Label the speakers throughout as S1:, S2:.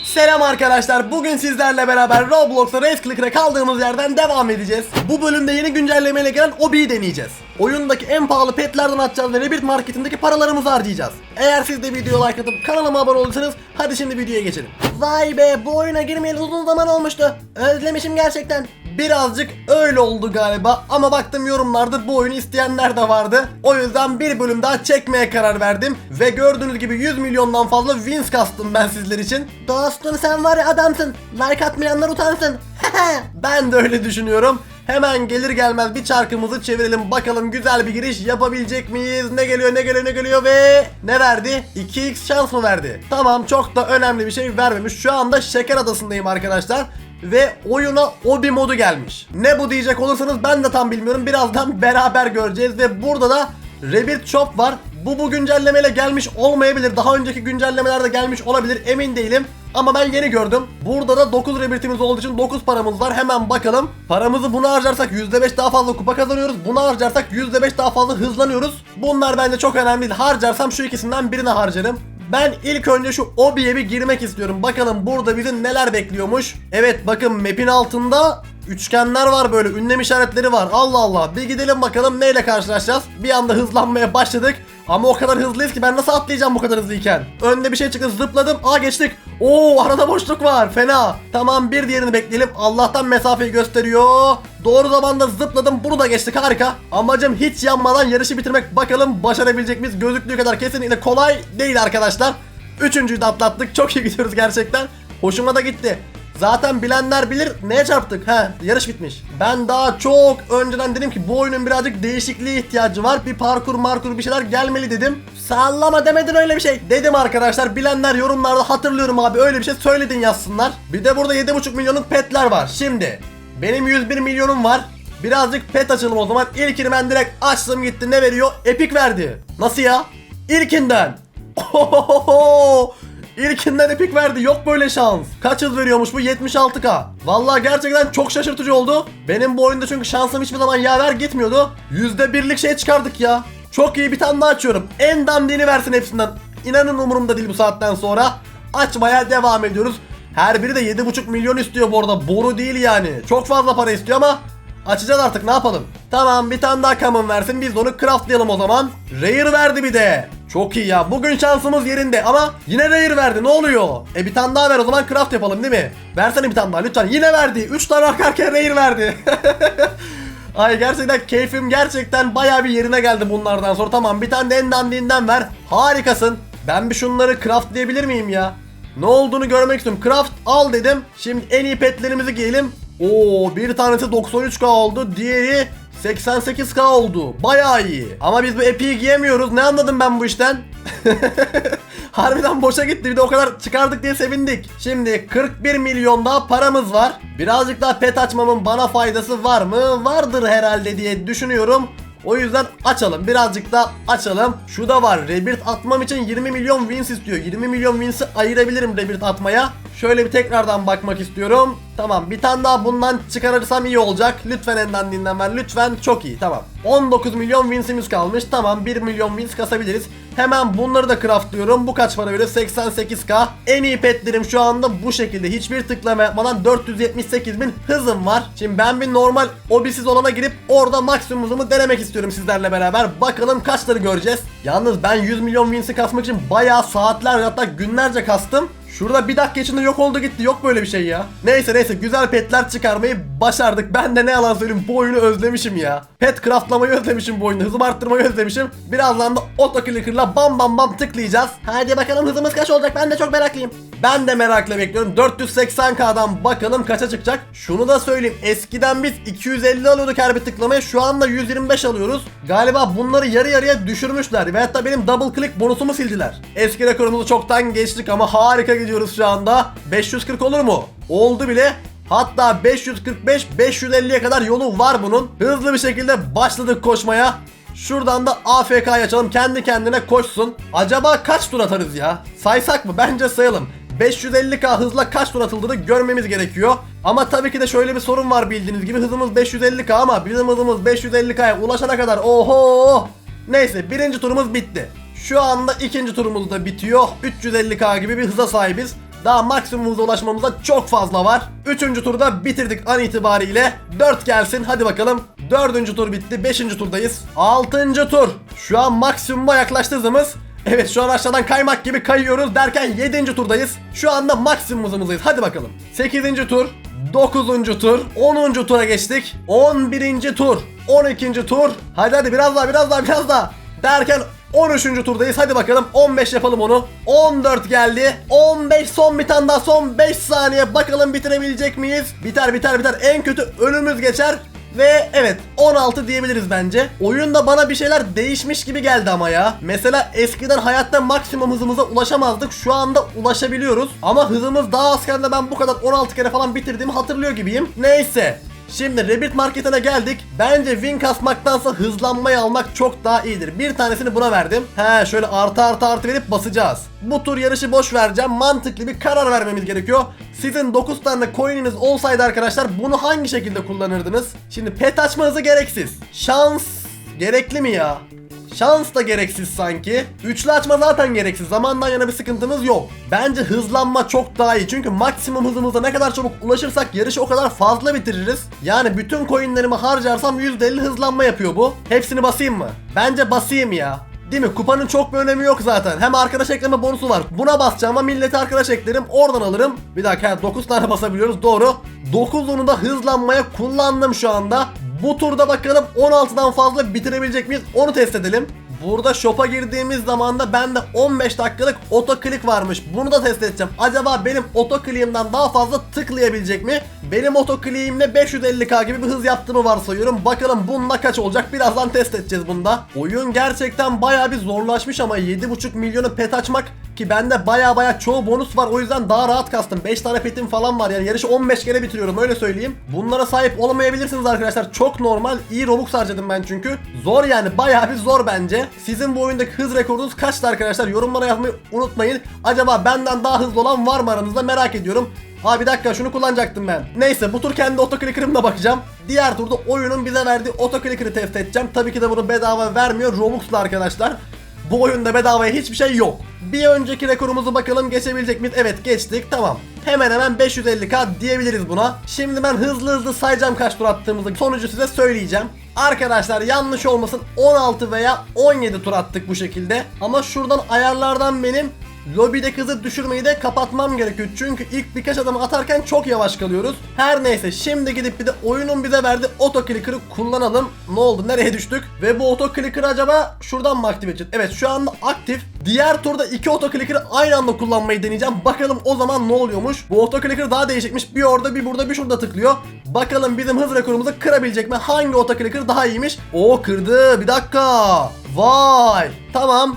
S1: Selam arkadaşlar. Bugün sizlerle beraber Roblox'ta Race Clicker'a kaldığımız yerden devam edeceğiz. Bu bölümde yeni güncellemeyle gelen Obi'yi deneyeceğiz. Oyundaki en pahalı petlerden atacağız ve Rebirth Market'indeki paralarımızı harcayacağız. Eğer siz de videoya like atıp kanalıma abone olduysanız hadi şimdi videoya geçelim. Vay be bu oyuna girmeyeli uzun zaman olmuştu. Özlemişim gerçekten. Birazcık öyle oldu galiba ama baktım yorumlarda bu oyunu isteyenler de vardı. O yüzden bir bölüm daha çekmeye karar verdim. Ve gördüğünüz gibi 100 milyondan fazla wins kastım ben sizler için. Dostum sen var ya adamsın. Like atmayanlar utansın. ben de öyle düşünüyorum. Hemen gelir gelmez bir çarkımızı çevirelim bakalım güzel bir giriş yapabilecek miyiz? Ne geliyor ne geliyor ne geliyor ve ne verdi? 2x şans mı verdi? Tamam çok da önemli bir şey vermemiş. Şu anda Şeker Adası'ndayım arkadaşlar ve oyuna Obi modu gelmiş. Ne bu diyecek olursanız ben de tam bilmiyorum. Birazdan beraber göreceğiz ve burada da Rebirth Shop var. Bu bu güncellemeyle gelmiş olmayabilir. Daha önceki güncellemelerde gelmiş olabilir emin değilim. Ama ben yeni gördüm. Burada da 9 Rebirth'imiz olduğu için 9 paramız var. Hemen bakalım. Paramızı buna harcarsak %5 daha fazla kupa kazanıyoruz. Buna harcarsak %5 daha fazla hızlanıyoruz. Bunlar bence çok önemli değil. Harcarsam şu ikisinden birini harcarım. Ben ilk önce şu Obi'ye bir girmek istiyorum. Bakalım burada bizi neler bekliyormuş. Evet bakın map'in altında üçgenler var böyle ünlem işaretleri var. Allah Allah bir gidelim bakalım neyle karşılaşacağız. Bir anda hızlanmaya başladık. Ama o kadar hızlıyız ki ben nasıl atlayacağım bu kadar hızlıyken? Önde bir şey çıktı zıpladım. Aa geçtik. Oo arada boşluk var. Fena. Tamam bir diğerini bekleyelim. Allah'tan mesafeyi gösteriyor. Doğru zamanda zıpladım. Bunu da geçtik. Harika. Amacım hiç yanmadan yarışı bitirmek. Bakalım başarabilecek miyiz? Gözüktüğü kadar kesinlikle kolay değil arkadaşlar. Üçüncüyü de atlattık. Çok iyi gidiyoruz gerçekten. Hoşuma da gitti. Zaten bilenler bilir neye çarptık. He yarış bitmiş. Ben daha çok önceden dedim ki bu oyunun birazcık değişikliğe ihtiyacı var. Bir parkur markur bir şeyler gelmeli dedim. Sallama demedin öyle bir şey. Dedim arkadaşlar bilenler yorumlarda hatırlıyorum abi öyle bir şey söyledin yazsınlar. Bir de burada 7.5 milyonluk petler var. Şimdi benim 101 milyonum var. Birazcık pet açalım o zaman. İlkini ben direkt açtım gitti ne veriyor? Epic verdi. Nasıl ya? İlkinden. Ohohoho! İlkinden epik verdi. Yok böyle şans. Kaç hız veriyormuş bu? 76k. Vallahi gerçekten çok şaşırtıcı oldu. Benim bu oyunda çünkü şansım hiçbir zaman yaver gitmiyordu. %1'lik şey çıkardık ya. Çok iyi bir tane daha açıyorum. En dandini versin hepsinden. İnanın umurumda değil bu saatten sonra. Açmaya devam ediyoruz. Her biri de 7,5 milyon istiyor bu arada. Boru değil yani. Çok fazla para istiyor ama Açacağız artık ne yapalım? Tamam bir tane daha common versin biz de onu craftlayalım o zaman. Rare verdi bir de. Çok iyi ya bugün şansımız yerinde ama yine rare verdi ne oluyor? E bir tane daha ver o zaman craft yapalım değil mi? Versene bir tane daha lütfen yine verdi. 3 tane arka arkaya rare verdi. Ay gerçekten keyfim gerçekten baya bir yerine geldi bunlardan sonra. Tamam bir tane de en dandiğinden ver. Harikasın. Ben bir şunları craftlayabilir miyim ya? Ne olduğunu görmek istiyorum. Craft al dedim. Şimdi en iyi petlerimizi giyelim. Oo bir tanesi 93k oldu. Diğeri 88k oldu. Bayağı iyi. Ama biz bu epiği giyemiyoruz. Ne anladım ben bu işten? Harbiden boşa gitti. Bir de o kadar çıkardık diye sevindik. Şimdi 41 milyon daha paramız var. Birazcık daha pet açmamın bana faydası var mı? Vardır herhalde diye düşünüyorum. O yüzden açalım. Birazcık da açalım. Şu da var. Rebirth atmam için 20 milyon wins istiyor. 20 milyon wins'i ayırabilirim Rebirth atmaya. Şöyle bir tekrardan bakmak istiyorum. Tamam bir tane daha bundan çıkarırsam iyi olacak. Lütfen enden dinlen ver. Lütfen çok iyi tamam. 19 milyon wins'imiz kalmış. Tamam 1 milyon wins kasabiliriz. Hemen bunları da craftlıyorum. Bu kaç para veriyor? 88k. En iyi petlerim şu anda bu şekilde. Hiçbir tıklama yapmadan 478 bin hızım var. Şimdi ben bir normal obisiz olana girip orada maksimum denemek istiyorum sizlerle beraber. Bakalım kaçları göreceğiz. Yalnız ben 100 milyon wins'i kasmak için bayağı saatler hatta günlerce kastım. Şurada bir dakika içinde yok oldu gitti. Yok böyle bir şey ya. Neyse neyse güzel petler çıkarmayı başardık. Ben de ne yalan söyleyeyim bu oyunu özlemişim ya. Pet craftlamayı özlemişim bu oyunu. Hızımı arttırmayı özlemişim. Birazdan da auto clicker'la bam bam bam tıklayacağız. Hadi bakalım hızımız kaç olacak ben de çok meraklıyım. Ben de merakla bekliyorum. 480k'dan bakalım kaça çıkacak. Şunu da söyleyeyim. Eskiden biz 250 alıyorduk her bir tıklamaya. Şu anda 125 alıyoruz. Galiba bunları yarı yarıya düşürmüşler. Ve hatta benim double click bonusumu sildiler. Eski rekorumuzu çoktan geçtik ama harika gidiyoruz şu anda. 540 olur mu? Oldu bile. Hatta 545-550'ye kadar yolu var bunun. Hızlı bir şekilde başladık koşmaya. Şuradan da AFK açalım kendi kendine koşsun. Acaba kaç tur atarız ya? Saysak mı? Bence sayalım. 550k hızla kaç tur atıldığını görmemiz gerekiyor. Ama tabii ki de şöyle bir sorun var bildiğiniz gibi hızımız 550k ama bizim hızımız 550k'ya ulaşana kadar oho. Neyse birinci turumuz bitti. Şu anda ikinci turumuz da bitiyor. 350k gibi bir hıza sahibiz. Daha maksimumumuza ulaşmamıza çok fazla var. Üçüncü turda bitirdik an itibariyle. 4 gelsin hadi bakalım. Dördüncü tur bitti. Beşinci turdayız. Altıncı tur. Şu an maksimuma yaklaştı hızımız. Evet şu an aşağıdan kaymak gibi kayıyoruz derken 7. turdayız. Şu anda maksimum hızımızdayız. Hadi bakalım. 8. tur, 9. tur, 10. tura geçtik. 11. tur, 12. tur. Hadi hadi biraz daha biraz daha biraz daha. Derken 13. turdayız. Hadi bakalım 15 yapalım onu. 14 geldi. 15 son bir tane daha son 5 saniye. Bakalım bitirebilecek miyiz? Biter biter biter. En kötü önümüz geçer. Ve evet 16 diyebiliriz bence. Oyunda bana bir şeyler değişmiş gibi geldi ama ya. Mesela eskiden hayatta maksimum hızımıza ulaşamazdık. Şu anda ulaşabiliyoruz. Ama hızımız daha azken de ben bu kadar 16 kere falan bitirdiğimi hatırlıyor gibiyim. Neyse. Şimdi Rabbit Market'ine geldik. Bence win kasmaktansa hızlanmayı almak çok daha iyidir. Bir tanesini buna verdim. He şöyle artı artı artı verip basacağız. Bu tur yarışı boş vereceğim. Mantıklı bir karar vermemiz gerekiyor. Sizin 9 tane coin'iniz olsaydı arkadaşlar bunu hangi şekilde kullanırdınız? Şimdi pet açma hızı gereksiz. Şans gerekli mi ya? Şans da gereksiz sanki. Üçlü açma zaten gereksiz. Zamandan yana bir sıkıntımız yok. Bence hızlanma çok daha iyi. Çünkü maksimum hızımıza ne kadar çabuk ulaşırsak yarışı o kadar fazla bitiririz. Yani bütün coinlerimi harcarsam %50 hızlanma yapıyor bu. Hepsini basayım mı? Bence basayım ya. Değil mi? Kupanın çok bir önemi yok zaten. Hem arkadaş ekleme bonusu var. Buna basacağım ama millete arkadaş eklerim. Oradan alırım. Bir dakika 9 tane basabiliyoruz. Doğru. 9'unu da hızlanmaya kullandım şu anda. Bu turda bakalım 16'dan fazla bitirebilecek miyiz? Onu test edelim. Burada shop'a girdiğimiz zaman da bende 15 dakikalık otoklik varmış. Bunu da test edeceğim. Acaba benim otokliğimden daha fazla tıklayabilecek mi? Benim otokliğimle 550k gibi bir hız yaptığımı varsayıyorum. Bakalım bununla kaç olacak? Birazdan test edeceğiz bunda. Oyun gerçekten bayağı bir zorlaşmış ama 7.5 milyonu pet açmak ki bende baya baya çoğu bonus var o yüzden daha rahat kastım. 5 tane petim falan var yani yarışı 15 kere bitiriyorum öyle söyleyeyim. Bunlara sahip olamayabilirsiniz arkadaşlar. Çok normal. iyi Robux harcadım ben çünkü. Zor yani baya bir zor bence. Sizin bu oyundaki hız rekorunuz kaçtı arkadaşlar? Yorumlara yazmayı unutmayın. Acaba benden daha hızlı olan var mı aranızda merak ediyorum. Ha bir dakika şunu kullanacaktım ben. Neyse bu tur kendi otoclicker'ımla bakacağım. Diğer turda oyunun bize verdiği otoclicker'ı test edeceğim. Tabii ki de bunu bedava vermiyor. Robux'la arkadaşlar. Bu oyunda bedavaya hiçbir şey yok. Bir önceki rekorumuzu bakalım geçebilecek miyiz? Evet geçtik tamam. Hemen hemen 550k diyebiliriz buna. Şimdi ben hızlı hızlı sayacağım kaç tur attığımızı. Sonucu size söyleyeceğim. Arkadaşlar yanlış olmasın 16 veya 17 tur attık bu şekilde. Ama şuradan ayarlardan benim Lobide kızı düşürmeyi de kapatmam gerekiyor. Çünkü ilk birkaç adımı atarken çok yavaş kalıyoruz. Her neyse şimdi gidip bir de oyunun bize verdiği otoclicker'ı kullanalım. Ne oldu? Nereye düştük? Ve bu otoclicker'ı acaba şuradan mı aktif edeceğiz? Evet şu anda aktif. Diğer turda iki otoclicker'ı aynı anda kullanmayı deneyeceğim. Bakalım o zaman ne oluyormuş? Bu otoclicker daha değişikmiş. Bir orada bir burada bir şurada tıklıyor. Bakalım bizim hız rekorumuzu kırabilecek mi? Hangi otoclicker daha iyiymiş? Oo kırdı. Bir dakika. Vay. Tamam.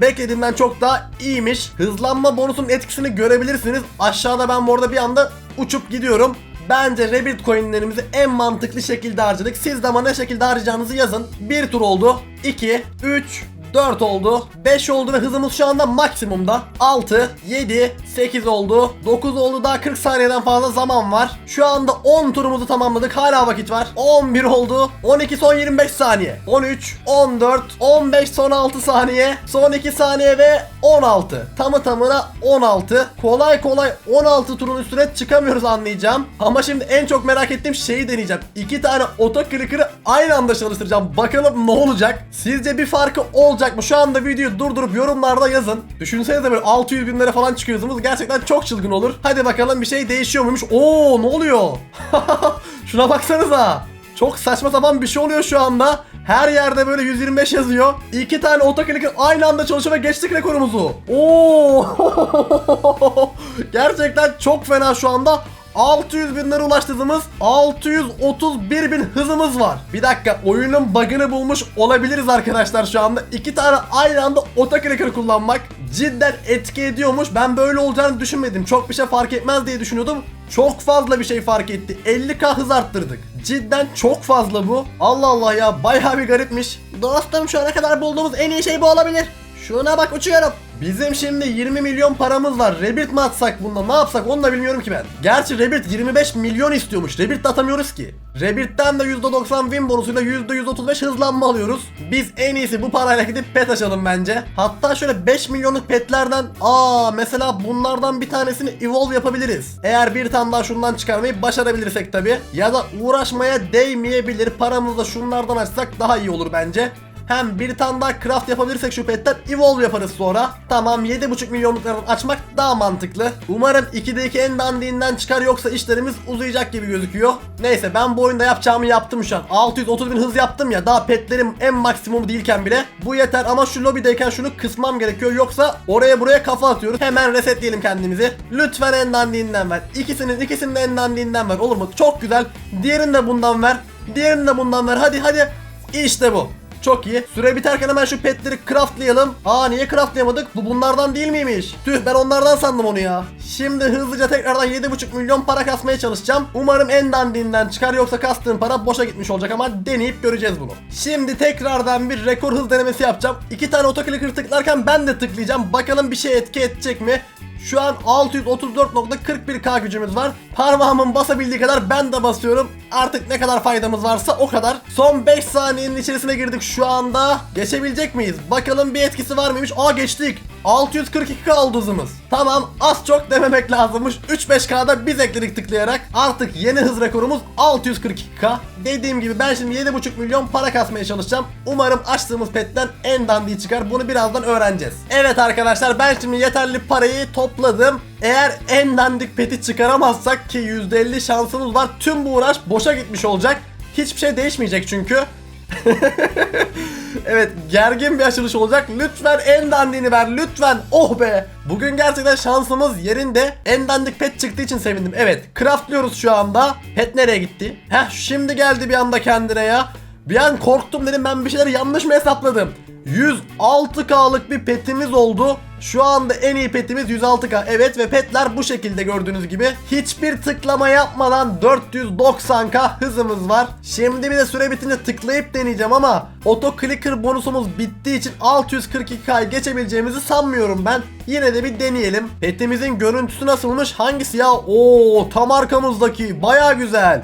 S1: Beklediğimden çok daha iyiymiş. Hızlanma bonusunun etkisini görebilirsiniz. Aşağıda ben bu arada bir anda uçup gidiyorum. Bence Rabbit coinlerimizi en mantıklı şekilde harcadık. Siz de ama ne şekilde harcayacağınızı yazın. Bir tur oldu. 2, 3, 4 oldu. 5 oldu ve hızımız şu anda maksimumda. 6, 7, 8 oldu. 9 oldu. Daha 40 saniyeden fazla zaman var. Şu anda 10 turumuzu tamamladık. Hala vakit var. 11 oldu. 12 son 25 saniye. 13, 14, 15 son 6 saniye. Son 2 saniye ve 16. Tamı tamına 16. Kolay kolay 16 turun üstüne çıkamıyoruz anlayacağım. Ama şimdi en çok merak ettiğim şeyi deneyeceğim. 2 tane otoclicker'ı aynı anda çalıştıracağım. Bakalım ne olacak? Sizce bir farkı olacak mı? Şu anda videoyu durdurup yorumlarda yazın. Düşünsenize böyle 600 binlere falan çıkıyor. Gerçekten çok çılgın olur. Hadi bakalım bir şey değişiyor muymuş? Oo ne oluyor? Şuna baksanıza. Çok saçma sapan bir şey oluyor şu anda. Her yerde böyle 125 yazıyor. İki tane otoclicker aynı anda çalışıyor ve geçtik rekorumuzu. Oo! Gerçekten çok fena şu anda. 600 binlere ulaştı hızımız. 631 bin hızımız var. Bir dakika oyunun bug'ını bulmuş olabiliriz arkadaşlar şu anda. İki tane aynı anda otoclicker kullanmak cidden etki ediyormuş. Ben böyle olacağını düşünmedim. Çok bir şey fark etmez diye düşünüyordum. Çok fazla bir şey fark etti. 50k hız arttırdık. Cidden çok fazla bu. Allah Allah ya bayağı bir garipmiş. Dostum şu ana kadar bulduğumuz en iyi şey bu olabilir. Şuna bak uçuyorum. Bizim şimdi 20 milyon paramız var. Rebirth mi atsak bunda ne yapsak onu da bilmiyorum ki ben. Gerçi Rebirth 25 milyon istiyormuş. Rebirth de atamıyoruz ki. Rebirth'ten de %90 win bonusuyla %135 hızlanma alıyoruz. Biz en iyisi bu parayla gidip pet açalım bence. Hatta şöyle 5 milyonluk petlerden aa mesela bunlardan bir tanesini evolve yapabiliriz. Eğer bir tane daha şundan çıkarmayı başarabilirsek tabi. Ya da uğraşmaya değmeyebilir. Paramızı da şunlardan açsak daha iyi olur bence. Hem bir tane daha craft yapabilirsek şu petten evolve yaparız sonra. Tamam 7.5 milyonluklardan açmak daha mantıklı. Umarım 2'deki en dandiğinden çıkar yoksa işlerimiz uzayacak gibi gözüküyor. Neyse ben bu oyunda yapacağımı yaptım şu an. 630 bin hız yaptım ya daha petlerim en maksimumu değilken bile. Bu yeter ama şu lobideyken şunu kısmam gerekiyor yoksa oraya buraya kafa atıyoruz. Hemen resetleyelim kendimizi. Lütfen en dandiğinden ver. İkisinin ikisinin de en dandiğinden ver olur mu? Çok güzel. Diğerini de bundan ver. Diğerini de bundan ver. Hadi hadi. İşte bu. Çok iyi. Süre biterken hemen şu petleri craftlayalım. Aa niye craftlayamadık? Bu bunlardan değil miymiş? Tüh ben onlardan sandım onu ya. Şimdi hızlıca tekrardan 7.5 milyon para kasmaya çalışacağım. Umarım en dandiğinden çıkar yoksa kastığım para boşa gitmiş olacak ama deneyip göreceğiz bunu. Şimdi tekrardan bir rekor hız denemesi yapacağım. İki tane otoclicker tıklarken ben de tıklayacağım. Bakalım bir şey etki edecek mi? Şu an 634.41k gücümüz var. Parmağımın basabildiği kadar ben de basıyorum. Artık ne kadar faydamız varsa o kadar. Son 5 saniyenin içerisine girdik şu anda. Geçebilecek miyiz? Bakalım bir etkisi var mıymış? Aa geçtik. 642k oldu hızımız. Tamam az çok dememek lazımmış. 3-5k'da biz ekledik tıklayarak. Artık yeni hız rekorumuz 642k. Dediğim gibi ben şimdi 7.5 milyon para kasmaya çalışacağım. Umarım açtığımız petten en dandiği çıkar. Bunu birazdan öğreneceğiz. Evet arkadaşlar ben şimdi yeterli parayı topladım. Eğer en dandik peti çıkaramazsak ki %50 şansımız var. Tüm bu uğraş boşa gitmiş olacak. Hiçbir şey değişmeyecek çünkü. evet gergin bir açılış olacak. Lütfen en dandiğini ver lütfen. Oh be. Bugün gerçekten şansımız yerinde. En dandik pet çıktığı için sevindim. Evet craftlıyoruz şu anda. Pet nereye gitti? Heh şimdi geldi bir anda kendine ya. Bir an korktum dedim ben bir şeyleri yanlış mı hesapladım? 106k'lık bir petimiz oldu. Şu anda en iyi petimiz 106k. Evet ve petler bu şekilde gördüğünüz gibi. Hiçbir tıklama yapmadan 490k hızımız var. Şimdi bir de süre bitince tıklayıp deneyeceğim ama auto clicker bonusumuz bittiği için 642k'yı geçebileceğimizi sanmıyorum ben. Yine de bir deneyelim. Petimizin görüntüsü nasılmış? Hangisi ya? Oo tam arkamızdaki. Baya güzel.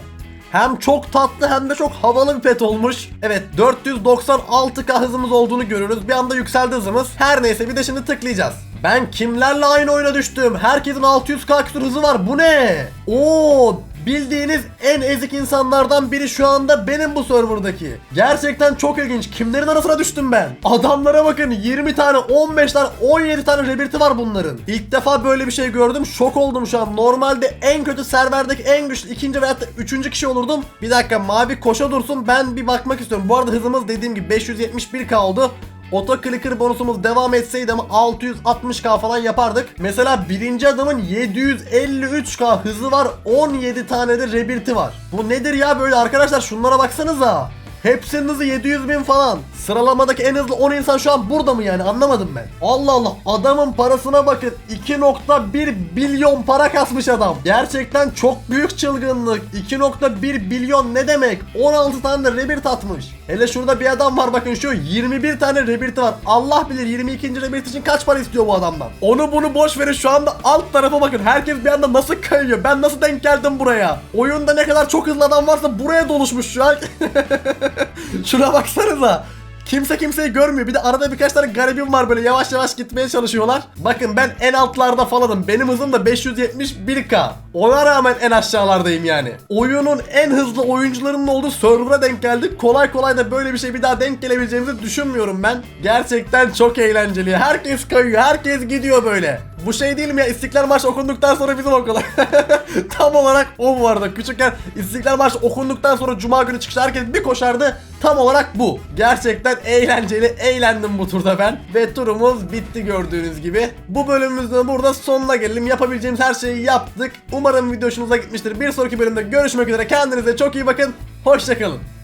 S1: Hem çok tatlı hem de çok havalı bir pet olmuş. Evet 496k hızımız olduğunu görüyoruz. Bir anda yükseldi hızımız. Her neyse bir de şimdi tıklayacağız. Ben kimlerle aynı oyuna düştüm? Herkesin 600k küsur hızı var. Bu ne? Oo Bildiğiniz en ezik insanlardan biri şu anda benim bu serverdaki. Gerçekten çok ilginç. Kimlerin arasına düştüm ben? Adamlara bakın 20 tane, 15 tane, 17 tane rebirti var bunların. İlk defa böyle bir şey gördüm. Şok oldum şu an. Normalde en kötü serverdeki en güçlü ikinci veya üçüncü kişi olurdum. Bir dakika mavi koşa dursun. Ben bir bakmak istiyorum. Bu arada hızımız dediğim gibi 571k oldu. Auto clicker bonusumuz devam etseydi ama 660k falan yapardık. Mesela birinci adamın 753k hızı var. 17 tane de rebirti var. Bu nedir ya böyle arkadaşlar şunlara baksanıza. Hepsinin hızı 700 bin falan. Sıralamadaki en hızlı 10 insan şu an burada mı yani anlamadım ben. Allah Allah adamın parasına bakın 2.1 milyon para kasmış adam. Gerçekten çok büyük çılgınlık. 2.1 milyon ne demek? 16 tane de rebirth atmış. Hele şurada bir adam var bakın şu 21 tane rebirthi var. Allah bilir 22. rebirth için kaç para istiyor bu adamdan. Onu bunu boş verin şu anda alt tarafa bakın. Herkes bir anda nasıl kayıyor. Ben nasıl denk geldim buraya? Oyunda ne kadar çok hızlı adam varsa buraya doluşmuş şu an. Şuna baksanıza. Kimse kimseyi görmüyor. Bir de arada birkaç tane garibim var böyle yavaş yavaş gitmeye çalışıyorlar. Bakın ben en altlarda falanım. Benim hızım da 571k. Ona rağmen en aşağılardayım yani. Oyunun en hızlı oyuncularının olduğu server'a denk geldik. Kolay kolay da böyle bir şey bir daha denk gelebileceğimizi düşünmüyorum ben. Gerçekten çok eğlenceli. Herkes kayıyor. Herkes gidiyor böyle. Bu şey değil mi ya İstiklal Marşı okunduktan sonra bizim okula. Tam olarak o bu arada. Küçükken İstiklal Marşı okunduktan sonra Cuma günü çıkışta herkes bir koşardı. Tam olarak bu. Gerçekten eğlenceli. Eğlendim bu turda ben. Ve turumuz bitti gördüğünüz gibi. Bu bölümümüzün burada sonuna gelelim. Yapabileceğimiz her şeyi yaptık. Umarım video hoşunuza gitmiştir. Bir sonraki bölümde görüşmek üzere. Kendinize çok iyi bakın. Hoşçakalın.